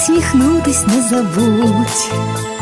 Посміхнутись не забудь.